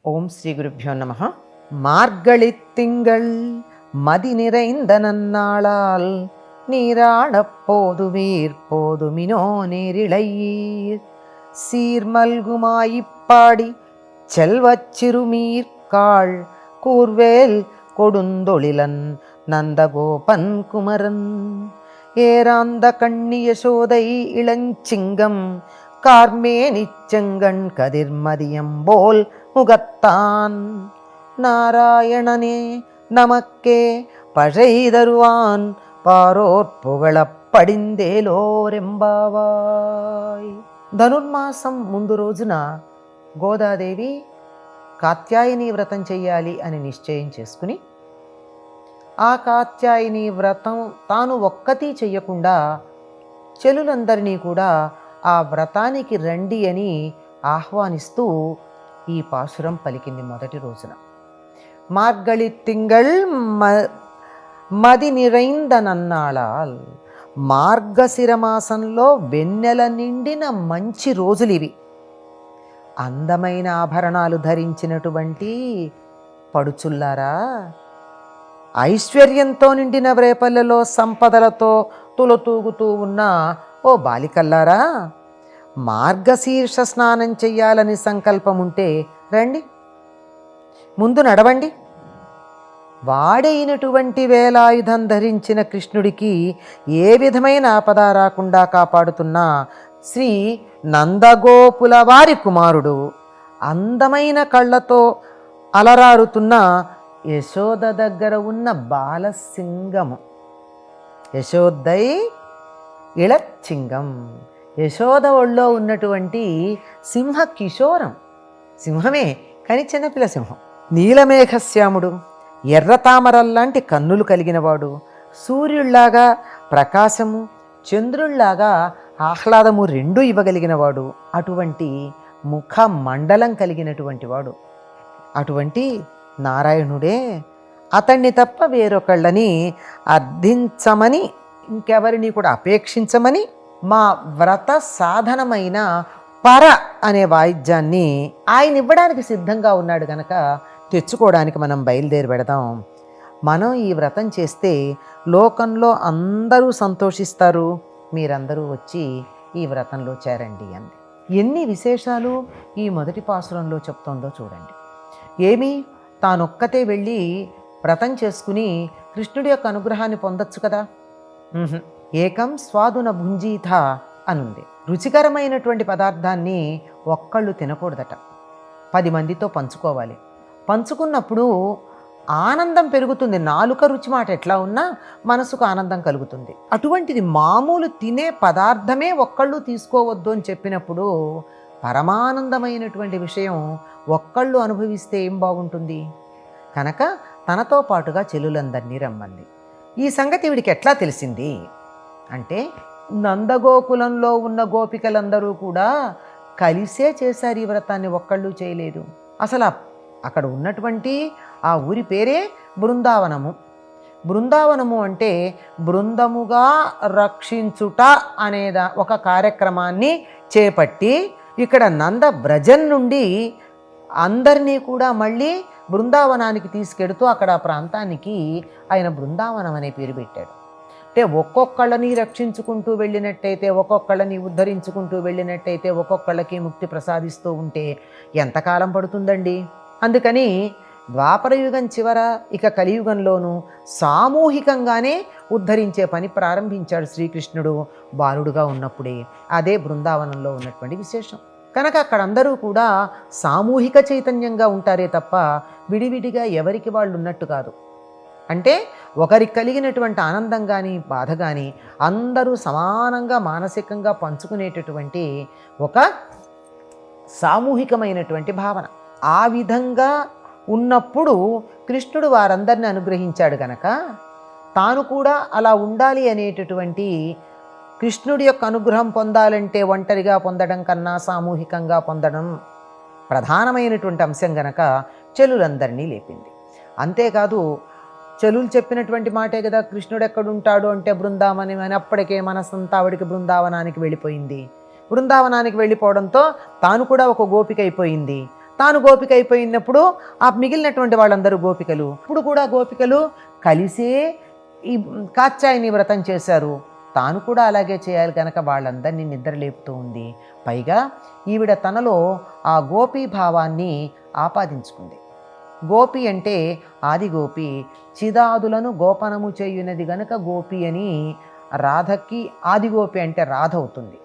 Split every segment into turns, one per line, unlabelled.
ஓம் ஸ்ரீ குருப்பியோ நம. மார்கழி திங்கள் மதி நிறைந்த நன்னாளால் நீராடப் போதுவீர் போதுமினோ நேரிழையீர். சீர்மல்குமாயிப்பாடி செல்வச் சிறுமீர்காள் கூர்வேல் கொடுந்தொழிலன் நந்தகோபன் குமரன். ഏറാന്ത കണ്ണി യശോദൈ ഇളഞ്ചിങ്കം കാർമേ നിച്ചങ്കൺ കതിർമതിയമ്പോൾ മുഖത്താൻ നാരായണനെ നമക്കേ పారోర్ പാറോർ പുകളപ്പടിന്തേലോരെമ്പാവായ് ధనుర్మాసం ముందు రోజున గోదాదేవి కాత్యాయని వ్రతం చేయాలి అని నిశ్చయం చేసుకుని ఆ కాత్యాయని వ్రతం తాను ఒక్కతి చెయ్యకుండా చెలులందరినీ కూడా ఆ వ్రతానికి రండి అని ఆహ్వానిస్తూ ఈ పాసురం పలికింది మొదటి రోజున. మార్గళి తింగళ్ మ మది నిరైందనన్నాళాల్. మార్గశిరమాసంలో వెన్నెల నిండిన మంచి రోజులు ఇవి అందమైన ఆభరణాలు ధరించినటువంటి పడుచుల్లారా? ఐశ్వర్యంతో నిండిన రేపల్లెలో సంపదలతో తులతూగుతూ ఉన్న ఓ బాలికల్లారా మార్గశీర్ష స్నానం చెయ్యాలని సంకల్పం ఉంటే రండి. ముందు నడవండి. వాడైనటువంటి వేలాయుధం ధరించిన కృష్ణుడికి ఏ విధమైన ఆపద రాకుండా కాపాడుతున్న శ్రీ నందగోపుల వారి కుమారుడు అందమైన కళ్ళతో అలరారుతున్న యశోద దగ్గర ఉన్న బాలసింగము. యశోదై ఇళచ్చింగం యశోద ఒళ్ళో ఉన్నటువంటి సింహ కిశోరం సింహమే కానీ చిన్నపిల్ల సింహం. నీలమేఘశ్యాముడు ఎర్ర తామరల్లాంటి కన్నులు కలిగినవాడు. సూర్యుళ్ళాగా ప్రకాశము చంద్రుళ్ళాగా ఆహ్లాదము రెండు ఇవ్వగలిగినవాడు. అటువంటి ముఖ మండలం కలిగినటువంటి వాడు. అటువంటి నారాయణుడే అతన్ని తప్ప వేరొకళ్ళని అర్థించమని ఇంకెవరిని కూడా అపేక్షించమని మా వ్రత సాధనమైన పర అనే వాయిద్యాన్ని ఆయన ఇవ్వడానికి సిద్ధంగా ఉన్నాడు కనుక తెచ్చుకోవడానికి మనం బయలుదేరి పెడదాం. మనం ఈ వ్రతం చేస్తే లోకంలో అందరూ సంతోషిస్తారు. మీరందరూ వచ్చి ఈ వ్రతంలో చేరండి అంది. ఎన్ని విశేషాలు ఈ మొదటి పాసురంలో చెప్తోందో చూడండి. ఏమి తానొక్కతే వెళ్ళి వ్రతం చేసుకుని కృష్ణుడి యొక్క అనుగ్రహాన్ని పొందొచ్చు కదా. ఏకం స్వాదున భుంజీథ అనుంది. రుచికరమైనటువంటి పదార్థాన్ని ఒక్కళ్ళు తినకూడదట. పది మందితో పంచుకోవాలి. పంచుకున్నప్పుడు ఆనందం పెరుగుతుంది. నాలుక రుచి మాట ఎట్లా ఉన్నా మనసుకు ఆనందం కలుగుతుంది. అటువంటిది మామూలు తినే పదార్థమే ఒక్కళ్ళు తీసుకోవద్దు అని చెప్పినప్పుడు పరమానందమైనటువంటి విషయం ఒక్కళ్ళు అనుభవిస్తే ఏం బాగుంటుంది? కనుక తనతో పాటుగా చెల్లులందరినీ రమ్మంది. ఈ సంగతి వీడికి ఎట్లా తెలిసింది? అంటే నందగోకులంలో ఉన్న గోపికలందరూ కూడా కలిసే చేశారు ఈ వ్రతాన్ని ఒక్కళ్ళు చేయలేదు. అసలు అక్కడ ఉన్నటువంటి ఆ ఊరి పేరే బృందావనము. బృందావనము అంటే బృందముగా రక్షించుట అనేదా ఒక కార్యక్రమాన్ని చేపట్టి ఇక్కడ నంద బ్రజన్ నుండి అందరినీ కూడా మళ్ళీ బృందావనానికి తీసుకెడుతూ అక్కడ ఆ ప్రాంతానికి ఆయన బృందావనం అనే పేరు పెట్టాడు. అంటే ఒక్కొక్కళ్ళని రక్షించుకుంటూ వెళ్ళినట్టయితే ఒక్కొక్కళ్ళని ఉద్ధరించుకుంటూ వెళ్ళినట్టయితే ఒక్కొక్కళ్ళకి ముక్తి ప్రసాదిస్తూ ఉంటే ఎంతకాలం పడుతుందండి? అందుకని ద్వాపరయుగం చివర ఇక కలియుగంలోనూ సామూహికంగానే ఉద్ధరించే పని ప్రారంభించాడు శ్రీకృష్ణుడు బాలుడుగా ఉన్నప్పుడే. అదే బృందావనంలో ఉన్నటువంటి విశేషం. కనుక అక్కడ అందరూ కూడా సామూహిక చైతన్యంగా ఉంటారే తప్ప విడివిడిగా ఎవరికి వాళ్ళు ఉన్నట్టు కాదు. అంటే ఒకరికి కలిగినటువంటి ఆనందం కానీ బాధ కానీ అందరూ సమానంగా మానసికంగా పంచుకునేటటువంటి ఒక సామూహికమైనటువంటి భావన. ఆ విధంగా ఉన్నప్పుడు కృష్ణుడు వారందరిని అనుగ్రహించాడు గనక తాను కూడా అలా ఉండాలి అనేటటువంటి కృష్ణుడి యొక్క అనుగ్రహం పొందాలంటే ఒంటరిగా పొందడం కన్నా సామూహికంగా పొందడం ప్రధానమైనటువంటి అంశం గనక చెలులందరినీ లేపింది. అంతేకాదు చెలులు చెప్పినటువంటి మాటే కదా కృష్ణుడు ఎక్కడుంటాడు అంటే బృందావని అని అప్పటికే మనసంతా ఆవిడికి బృందావనానికి వెళ్ళిపోయింది. బృందావనానికి వెళ్ళిపోవడంతో తాను కూడా ఒక గోపిక అయిపోయింది. తాను గోపిక అయిపోయినప్పుడు ఆ మిగిలినటువంటి వాళ్ళందరూ గోపికలు. ఇప్పుడు కూడా గోపికలు కలిసే ఈ కాచాయిని వ్రతం చేశారు. తాను కూడా అలాగే చేయాలి కనుక వాళ్ళందరినీ నిద్ర లేపుతూ ఉంది. పైగా ఈవిడ తనలో ఆ గోపీ భావాన్ని ఆపాదించుకుంది. గోపి అంటే ఆది గోపి. చిదాదులను గోపనము చేయునది గనక గోపి అని రాధకి ఆది గోపి అంటే రాధ అవుతుంది.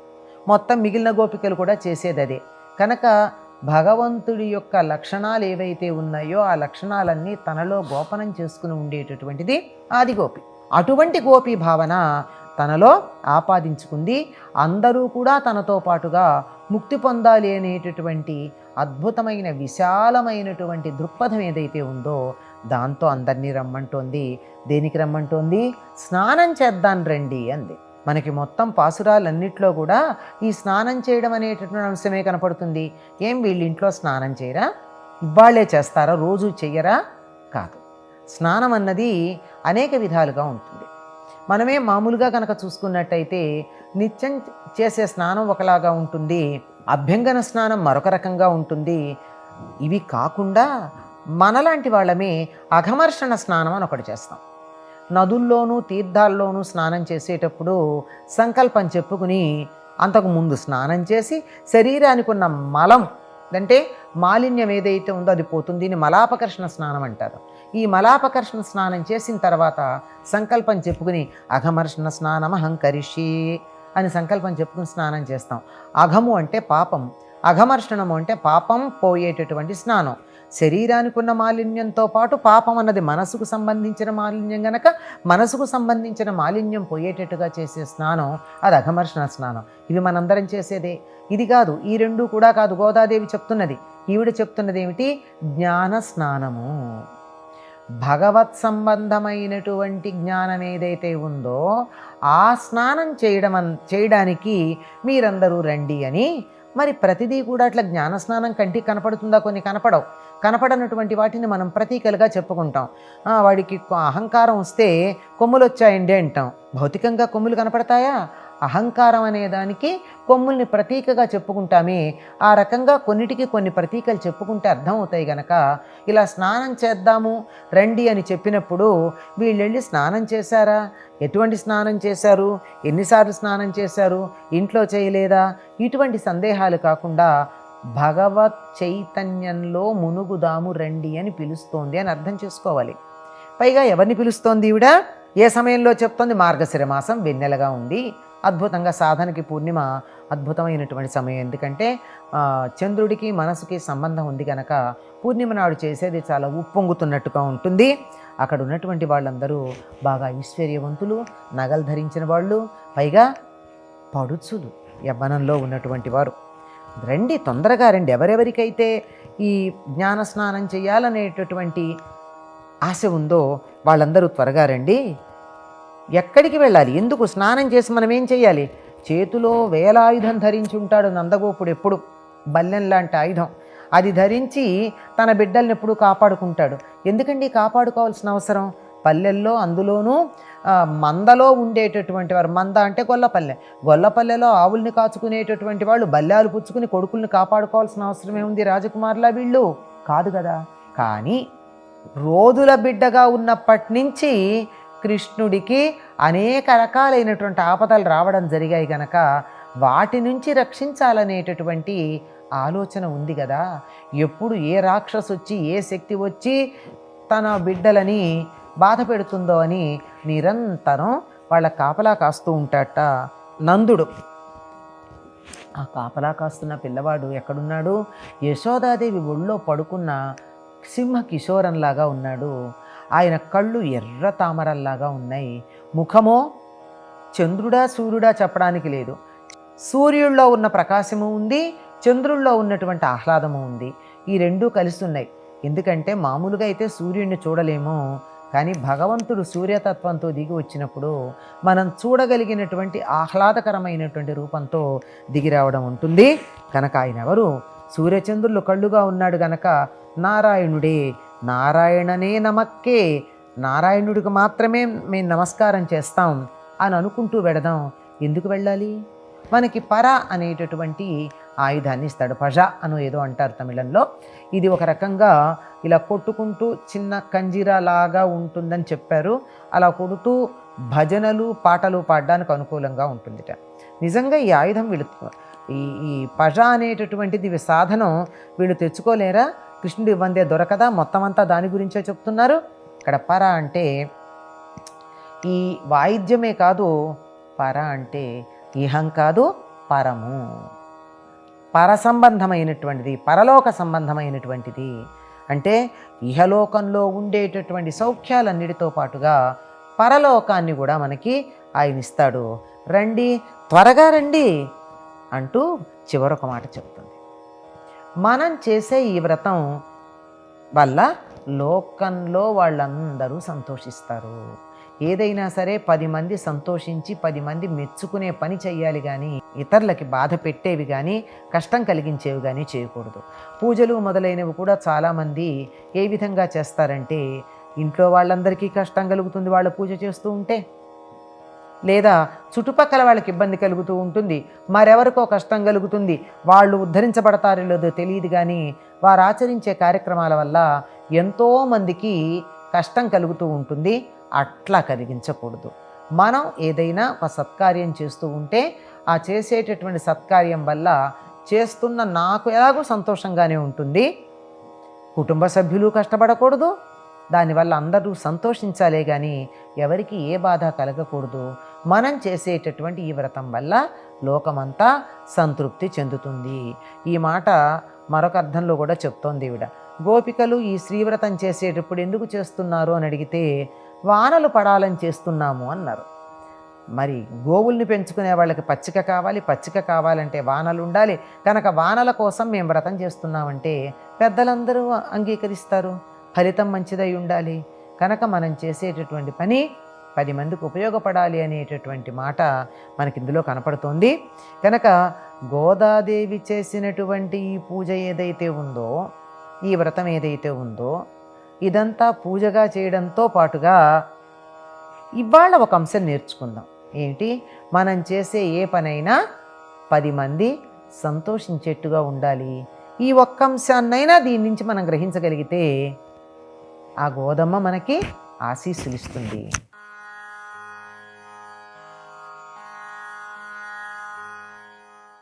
మొత్తం మిగిలిన గోపికలు కూడా చేసేది అదే. కనుక భగవంతుడి యొక్క లక్షణాలు ఏవైతే ఉన్నాయో ఆ లక్షణాలన్నీ తనలో గోపనం చేసుకుని ఉండేటటువంటిది ఆది గోపి. అటువంటి గోపి భావన తనలో ఆపాదించుకుంది. అందరూ కూడా తనతో పాటుగా ముక్తి పొందాలి అనేటటువంటి అద్భుతమైన విశాలమైనటువంటి దృక్పథం ఏదైతే ఉందో దాంతో అందరినీ రమ్మంటోంది. దేనికి రమ్మంటోంది? స్నానం చేద్దాం రండి అంది. మనకి మొత్తం పాసురాలన్నిట్లో కూడా ఈ స్నానం చేయడం అనేటటువంటి అంశమే కనపడుతుంది. ఏం వీళ్ళు ఇంట్లో స్నానం చేయరా? ఇవాళ్ళే చేస్తారా? రోజు చెయ్యరా? కాదు. స్నానం అన్నది అనేక విధాలుగా ఉంటుంది. మనమే మామూలుగా కనుక చూసుకున్నట్టయితే నిత్యం చేసే స్నానం ఒకలాగా ఉంటుంది. అభ్యంగన స్నానం మరొక రకంగా ఉంటుంది. ఇవి కాకుండా మనలాంటి వాళ్ళమే అఘమర్షణ స్నానం అని ఒకటి చేస్తాం. నదుల్లోనూ తీర్థాల్లోనూ స్నానం చేసేటప్పుడు సంకల్పం చెప్పుకుని అంతకు ముందు స్నానం చేసి శరీరానికి ఉన్న మలం అంటే మాలిన్యం ఏదైతే ఉందో అది పోతుంది. దీన్ని మలాపకర్షణ స్నానం అంటారు. ఈ మలాపకర్షణ స్నానం చేసిన తర్వాత సంకల్పం చెప్పుకుని అఘమర్షణ స్నానం అహంకరిషి అని సంకల్పం చెప్పుకుని స్నానం చేస్తాం. అఘము అంటే పాపం. అఘమర్షణము అంటే పాపం పోయేటటువంటి స్నానం. శరీరానికి ఉన్న మాలిన్యంతో పాటు పాపం అన్నది మనసుకు సంబంధించిన మాలిన్యం గనక మనసుకు సంబంధించిన మాలిన్యం పోయేటట్టుగా చేసే స్నానం అది అఘమర్షణ స్నానం. ఇవి మనందరం చేసేదే. ఇది కాదు ఈ రెండు కూడా కాదు. గోదాదేవి చెప్తున్నది. ఈవిడ చెప్తున్నది ఏమిటి? జ్ఞాన స్నానము. భగవత్ సంబంధమైనటువంటి జ్ఞానం ఏదైతే ఉందో ఆ స్నానం చేయడం అన్- చేయడానికి మీరందరూ రండి అని మరి ప్రతిదీ కూడా అట్లా జ్ఞాన స్నానం కంటికి కనపడుతుందా? కొన్ని కనపడవు. కనపడనటువంటి వాటిని మనం ప్రతీకలుగా చెప్పుకుంటాం. వాడికి అహంకారం వస్తే కొమ్ములు వచ్చాయండి అంటాం. భౌతికంగా కొమ్ములు కనపడతాయా? అహంకారం అనే దానికి కొమ్ముల్ని ప్రతీకగా చెప్పుకుంటామే. ఆ రకంగా కొన్నిటికి కొన్ని ప్రతీకలు చెప్పుకుంటే అర్థమవుతాయి గనక ఇలా స్నానం చేద్దాము రండి అని చెప్పినప్పుడు వీళ్ళు వెళ్ళి స్నానం చేశారా? ఎటువంటి స్నానం చేశారు? ఎన్నిసార్లు స్నానం చేశారు? ఇంట్లో చేయలేదా? ఇటువంటి సందేహాలు కాకుండా భగవత్ చైతన్యంలో మునుగుదాము రండి అని పిలుస్తోంది అని అర్థం చేసుకోవాలి. పైగా ఎవరిని పిలుస్తోంది ఈవిడ? ఏ సమయంలో చెప్తోంది? మార్గశిర మాసం వెన్నెలగా ఉంది. అద్భుతంగా సాధనకి పూర్ణిమ అద్భుతమైనటువంటి సమయం. ఎందుకంటే చంద్రుడికి మనసుకి సంబంధం ఉంది కనుక పూర్ణిమ నాడు చేసేది చాలా ఉప్పొంగుతున్నట్టుగా ఉంటుంది. అక్కడ ఉన్నటువంటి వాళ్ళందరూ బాగా ఐశ్వర్యవంతులు నగలు ధరించిన వాళ్ళు పైగా పడుచులు యవ్వనంలో ఉన్నటువంటి వారు. రండి తొందరగా రండి. ఎవరెవరికైతే ఈ జ్ఞాన స్నానం చేయాలనేటటువంటి ఆశ ఉందో వాళ్ళందరూ త్వరగా రండి. ఎక్కడికి వెళ్ళాలి? ఎందుకు స్నానం చేసి మనం ఏం చేయాలి చేతిలో వేలాయుధం ధరించి ఉంటాడు నందగోపుడు ఎప్పుడు. బల్లెం లాంటి ఆయుధం. అది ధరించి తన బిడ్డల్ని ఎప్పుడు కాపాడుకుంటాడు. ఎందుకండి కాపాడుకోవాల్సిన అవసరం? పల్లెల్లో అందులోనూ మందలో ఉండేటటువంటి వారు మంద అంటే గొల్లపల్లె. గొల్లపల్లెలో ఆవుల్ని కాచుకునేటటువంటి వాళ్ళు బల్లాలు పుచ్చుకుని కొడుకుల్ని కాపాడుకోవాల్సిన అవసరం ఏముంది రాజకుమారులా వీళ్ళు. కాదు కదా? కానీ రోజుల బిడ్డగా ఉన్నప్పటి నుంచి కృష్ణుడికి అనేక రకాలైనటువంటి ఆపదలు రావడం జరిగాయి గనక వాటి నుంచి రక్షించాలనేటటువంటి ఆలోచన ఉంది కదా. ఎప్పుడు ఏ రాక్షసు వచ్చి ఏ శక్తి వచ్చి తన బిడ్డలని బాధ పెడుతుందో అని నిరంతరం వాళ్ళ కాపలా కాస్తూ ఉంటాట నందుడు. ఆ కాపలా కాస్తున్న పిల్లవాడు ఎక్కడున్నాడు? యశోదాదేవి ఒళ్ళో పడుకున్న సింహ కిశోరంలాగా ఉన్నాడు. ఆయన కళ్ళు ఎర్ర తామరల్లాగా ఉన్నాయి. ముఖమో చంద్రుడా సూర్యుడా చెప్పడానికి లేదు. సూర్యుల్లో ఉన్న ప్రకాశము ఉంది చంద్రుల్లో ఉన్నటువంటి ఆహ్లాదము ఉంది. ఈ రెండూ కలిసి ఉన్నాయి ఎందుకంటే మామూలుగా అయితే సూర్యుడిని చూడలేము. కానీ భగవంతుడు సూర్యతత్వంతో దిగి వచ్చినప్పుడు మనం చూడగలిగినటువంటి ఆహ్లాదకరమైనటువంటి రూపంతో దిగి రావడం ఉంటుంది. కనుక ఆయన ఎవరు? సూర్యచంద్రులు కళ్ళుగా ఉన్నాడు గనక నారాయణుడే నారాయణనే నమక్కే. నారాయణుడికి మాత్రమే మేము నమస్కారం చేస్తాం అని అనుకుంటూ వెడదాం. ఎందుకు వెళ్ళాలి? మనకి పర అనేటటువంటి ఆయుధాన్ని ఇస్తాడు. పజ అను ఏదో అంటారు తమిళంలో. ఇది ఒక రకంగా ఇలా కొట్టుకుంటూ చిన్న కంజీరా లాగా ఉంటుందని చెప్పారు. అలా కొడుతూ భజనలు పాటలు పాడడానికి అనుకూలంగా ఉంటుందిట. నిజంగా ఈ ఆయుధం వీళ్ళు ఈ ఈ పజ అనేటటువంటిది సాధనం వీళ్ళు తెచ్చుకోలేరా? కృష్ణుడు ఇవ్వందే దొరకదా? మొత్తం అంతా దాని గురించే చెప్తున్నారు. ఇక్కడ పర అంటే ఈ వాయిద్యమే కాదు పర అంటే ఇహం కాదు పరము. పర సంబంధమైనటువంటిది పరలోక సంబంధమైనటువంటిది. అంటే ఇహలోకంలో ఉండేటటువంటి సౌఖ్యాలన్నిటితో పాటుగా పరలోకాన్ని కూడా మనకి ఆయన ఇస్తాడు. రండి త్వరగా రండి అంటూ చివరొక మాట చెప్తుంది. మనం చేసే ఈ వ్రతం వల్ల లోకంలో వాళ్ళందరూ సంతోషిస్తారు. ఏదైనా సరే పది మంది సంతోషించి పది మంది మెచ్చుకునే పని చేయాలి కానీ ఇతరులకి బాధ పెట్టేవి కానీ కష్టం కలిగించేవి కానీ చేయకూడదు. పూజలు మొదలైనవి కూడా చాలామంది ఏ విధంగా చేస్తారంటే ఇంట్లో వాళ్ళందరికీ కష్టం కలుగుతుంది వాళ్ళు పూజ చేస్తూ ఉంటే. లేదా చుట్టుపక్కల వాళ్ళకి ఇబ్బంది కలుగుతూ ఉంటుంది మరెవరికో కష్టం కలుగుతుంది వాళ్ళు ఉద్ధరించబడతారో లేదో తెలియదు కానీ వారు ఆచరించే కార్యక్రమాల వల్ల ఎంతోమందికి కష్టం కలుగుతూ ఉంటుంది అట్లా కలిగించకూడదు. మనం ఏదైనా ఒక సత్కార్యం చేస్తూ ఉంటే ఆ చేసేటటువంటి సత్కార్యం వల్ల చేస్తున్న నాకు ఎలాగో సంతోషంగానే ఉంటుంది. కుటుంబ సభ్యులు కష్టపడకూడదు దానివల్ల అందరూ సంతోషించాలే కానీ ఎవరికి ఏ బాధ కలగకూడదు. మనం చేసేటటువంటి ఈ వ్రతం వల్ల లోకమంతా సంతృప్తి చెందుతుంది. ఈ మాట మరొక అర్థంలో కూడా చెప్తోంది ఈవిడ. గోపికలు ఈ శ్రీవ్రతం చేసేటప్పుడు ఎందుకు చేస్తున్నారు అని అడిగితే వానలు పడాలని చేస్తున్నాము అన్నారు. మరి గోవుల్ని పెంచుకునే వాళ్ళకి పచ్చిక కావాలి పచ్చిక కావాలంటే వానలు ఉండాలి. కనుక వానల కోసం మేము వ్రతం చేస్తున్నామంటే పెద్దలందరూ అంగీకరిస్తారు. ఫలితం మంచిదై ఉండాలి. కనుక మనం చేసేటటువంటి పని పది మందికి ఉపయోగపడాలి అనేటటువంటి మాట మనకి ఇందులో కనపడుతోంది. కనుక గోదాదేవి చేసినటువంటి ఈ పూజ ఏదైతే ఉందో ఈ వ్రతం ఏదైతే ఉందో ఇదంతా పూజగా చేయడంతో పాటుగా ఇవాళ ఒక అంశం నేర్చుకుందాం. ఏంటి? మనం చేసే ఏ పనైనా పది మంది సంతోషించేట్టుగా ఉండాలి. ఈ ఒక్క అంశాన్నైనా దీని నుంచి మనం గ్రహించగలిగితే ఆ గోధుమ మనకి ఆశీస్సులు ఇస్తుంది.